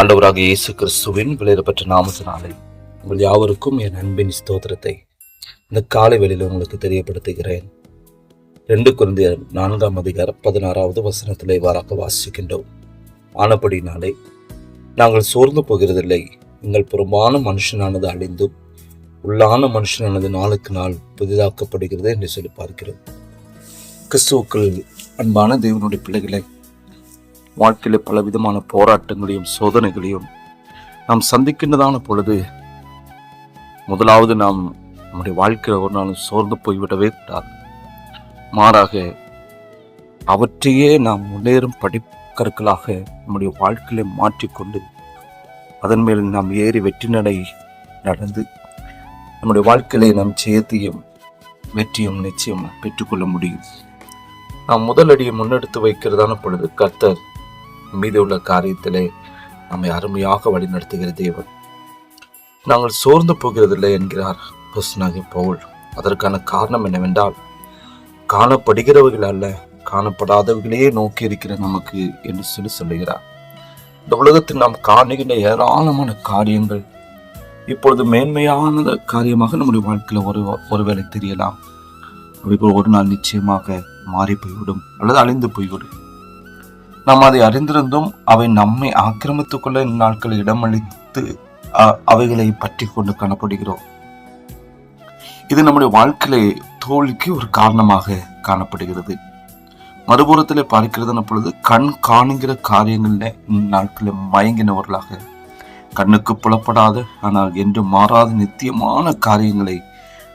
ஆண்டவராக இயேசு கிறிஸ்துவின் விலையிடப்பட்ட நாமத்தினாலே உங்கள் யாவருக்கும் என் அன்பின் ஸ்தோத்திரத்தை இந்த காலை வேளையில் உங்களுக்கு தெரியப்படுத்துகிறேன். ரெண்டு குழந்தையர் நான்காம் அதிகாரம் பதினாறாவது வசனத்திலே இவ்வாறாக வாசிக்கின்றோம். ஆனப்படினாலே நாங்கள் சோர்ந்து போகிறதில்லை. எங்கள் புறம்பான மனுஷனானது அழிந்தும் உள்ளான மனுஷனானது நாளுக்கு நாள் புதிதாக்கப்படுகிறது என்று சொல்லி பார்க்கிறோம். கிறிஸ்துவுக்கள் அன்பான தேவனுடைய பிள்ளைகளை வாழ்க்கையில் பலவிதமான போராட்டங்களையும் சோதனைகளையும் நாம் சந்திக்கின்றதான பொழுது முதலாவது நாம் நம்முடைய வாழ்க்கையில் ஒரு நாளும் சோர்ந்து போய்விடவே கூடாது. மாறாக அவற்றையே நாம் முன்னேறும் படிக்கற்களாக நம்முடைய வாழ்க்கையை மாற்றிக்கொண்டு அதன் மேல் நாம் ஏறி வெற்றி நடை நடந்து நம்முடைய வாழ்க்கையிலே நாம் ஜெயத்தையும் வெற்றியும் நிச்சயம் பெற்றுக்கொள்ள முடியும். நாம் முதலடியை முன்னெடுத்து வைக்கிறதான பொழுது கர்த்தர் மீது உள்ள காரியத்திலே நம்மை அருமையாக வழிநடத்துகிற தேவன். நாங்கள் சோர்ந்து போகிறதில்லை என்கிறார் பசுனாகி பவுல். அதற்கான காரணம் என்னவென்றால் காணப்படுகிறவர்கள் அல்ல காணப்படாதவர்களையே நோக்கி இருக்கிற நமக்கு என்று சொல்லி சொல்லுகிறார். இந்த உலகத்தில் நாம் காணுகின்ற ஏராளமான காரியங்கள் இப்பொழுது மேன்மையான காரியமாக நம்முடைய வாழ்க்கையில் ஒரு ஒருவேளை தெரியலாம். அவைகள் ஒரு நாள் நிச்சயமாக மாறி போய்விடும் அல்லது அழிந்து போய்விடும். நாம் அதை அறிந்திருந்தும் அவை நம்மை ஆக்கிரமித்துக் கொள்ள நாட்கள் இடமளித்து அ- அவைகளை பற்றி கொண்டு காணப்படுகிறோம். இது நம்முடைய வாழ்க்கையிலே தோல்விக்கு ஒரு காரணமாக காணப்படுகிறது. மறுபுறத்தில் பார்க்கிறதுன பொழுது கண் காணுகிற காரியங்களில் இந்நாட்களில் மயங்கினவர்களாக கண்ணுக்கு புலப்படாத ஆனால் என்று மாறாத நித்தியமான காரியங்களை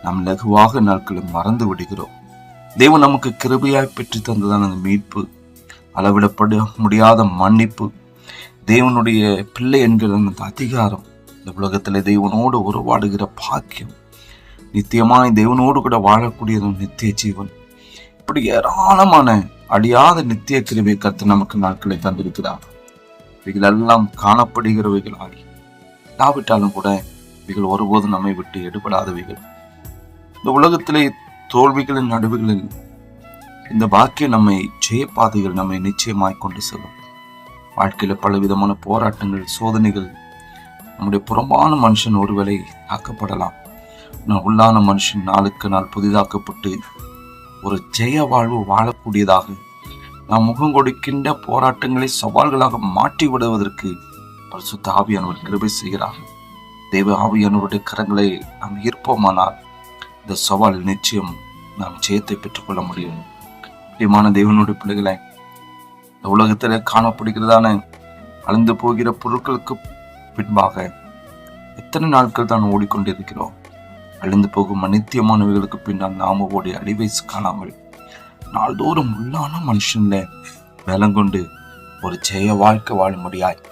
நாம் லகுவாக நாட்களில் மறந்து விடுகிறோம். தேவன் நமக்கு கிருபையாய் பெற்று தந்ததான அந்த மீட்பு அளவிடப்பட முடியாத மன்னிப்பு. தேவனுடைய பிள்ளை என்கிற அந்த அதிகாரம் இந்த உலகத்தில் தேவனோடு உருவாடுகிற பாக்கியம். நித்தியமாய் தேவனோடு கூட வாழக்கூடியதும் நித்திய ஜீவன். இப்படி ஏராளமான அழியாத நித்திய கிருபை கருத்து நமக்கு நாட்களை தந்திருக்கிறார். இவைகள் எல்லாம் காணப்படுகிறவைகளாகி இல்லாவிட்டாலும் கூட இவைகள் ஒருபோதும் நம்மை விட்டு எடுபடாதவைகள். இந்த உலகத்திலே தோல்விகளின் நடுவுகளில் இந்த வாக்கியம் நம்மை ஜெயப்பாதைகள் நம்மை நிச்சயமாய் கொண்டு செல்லும். வாழ்க்கையில் பலவிதமான போராட்டங்கள் சோதனைகள் நம்முடைய புறம்பான மனுஷன் ஒருவேளை தாக்கப்படலாம். ஆனால் உள்ளான மனுஷன் நாளுக்கு நாள் புதிதாக்கப்பட்டு ஒரு ஜெய வாழ்வு வாழக்கூடியதாக நாம் முகம் கொடுக்கின்ற போராட்டங்களை சவால்களாக மாற்றி விடுவதற்கு பரிசுத்த ஆவியானவர் கிருபை செய்கிறார். தெய்வ ஆவியானவருடைய கரங்களை நாம் ஈர்ப்போமானால் இந்த சவால் நிச்சயம் நாம் ஜெயத்தை பெற்றுக்கொள்ள முடியும். பிரியமான தேவனுடைய பிள்ளைகளை இந்த உலகத்தில் காணப்படுகிறதான அழிந்து போகிற பொருட்களுக்கு பின்பாக எத்தனை நாட்கள் தான் ஓடிக்கொண்டிருக்கிறோம். அழிந்து போகும் அனித்தியமானவைகளுக்கு பின்னால் நாம ஓடி அழிவை காணாமல் நாள்தோறும் உள்ளான மனுஷன்ல வேலங்கொண்டு ஒரு ஜெய வாழ்க்கை வாழும்படியாய்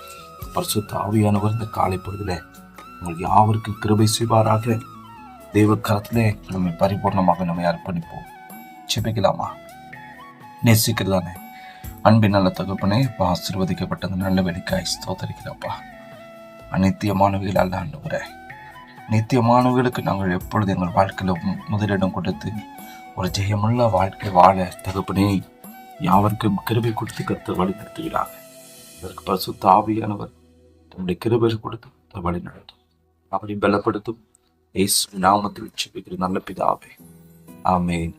பரிசுத்த ஆவியானவர் இந்த காலை பொழுதுல உங்கள் யாவருக்கும் கிருபை செய்வாராக. தெய்வ காலத்திலே நம்மை பரிபூர்ணமாக நம்மை அர்ப்பணிப்போம். செபிக்கலாமா நேசிக்கிறதானே? அன்பின் நல்ல தகப்பனே இப்போ ஆசீர்வதிக்கப்பட்டது நல்ல வெளிக்காய் ஸ்தோத்தரிக்கிறப்பா அநித்தியமானவைகள் அல்ல ஆண்டவரே. நித்தியமானவர்களுக்கு நாங்கள் எப்பொழுது எங்கள் வாழ்க்கையில் முதலிடம் கொடுத்து ஒரு ஜெயமுள்ள வாழ்க்கை வாழ தகப்பனே யாவருக்கும் கிருபை கொடுத்து கருத்து வழி நடத்துகிறார் இதற்கு பசு ஆவியானவர் தன்னுடைய கிருபை கொடுத்து வழி நடத்தும் அவரை பலப்படுத்தும். இயேசு நாமத்தில் செபிக்கிற நல்ல பிதாவே. ஆமேன்.